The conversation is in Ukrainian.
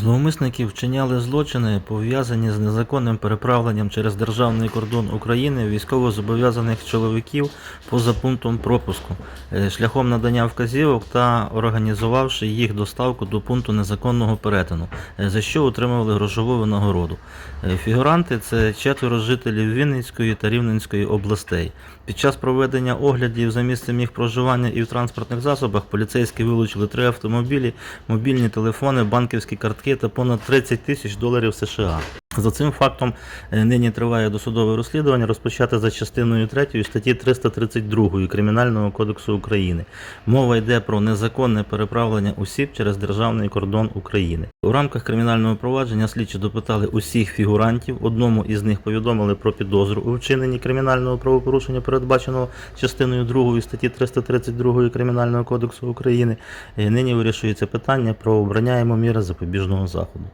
Зловмисники вчиняли злочини, пов'язані з незаконним переправленням через державний кордон України військовозобов'язаних чоловіків поза пунктом пропуску, е, шляхом надання вказівок та організувавши їх доставку до пункту незаконного перетину, е, за що отримували грошову винагороду. Е, Фігуранти це четверо жителів Вінницької та Рівненської областей. Під час проведення оглядів за місцем їх проживання і в транспортних засобах поліцейські вилучили три автомобілі, мобільні телефони, банківські картки та понад 30 тисяч доларів США. За цим фактом е, нині триває досудове розслідування, розпочате за частиною 3 статті 332 Кримінального кодексу України. Мова йде про незаконне переправлення осіб через державний кордон України. У рамках кримінального провадження слідчі допитали усіх фігурантів. Одному із них повідомили про підозру у вчиненні кримінального правопорушення, передбаченого частиною 2 статті 332 Кримінального кодексу України. Е, Нині вирішується питання про обрання йому міри запобіжного заходу.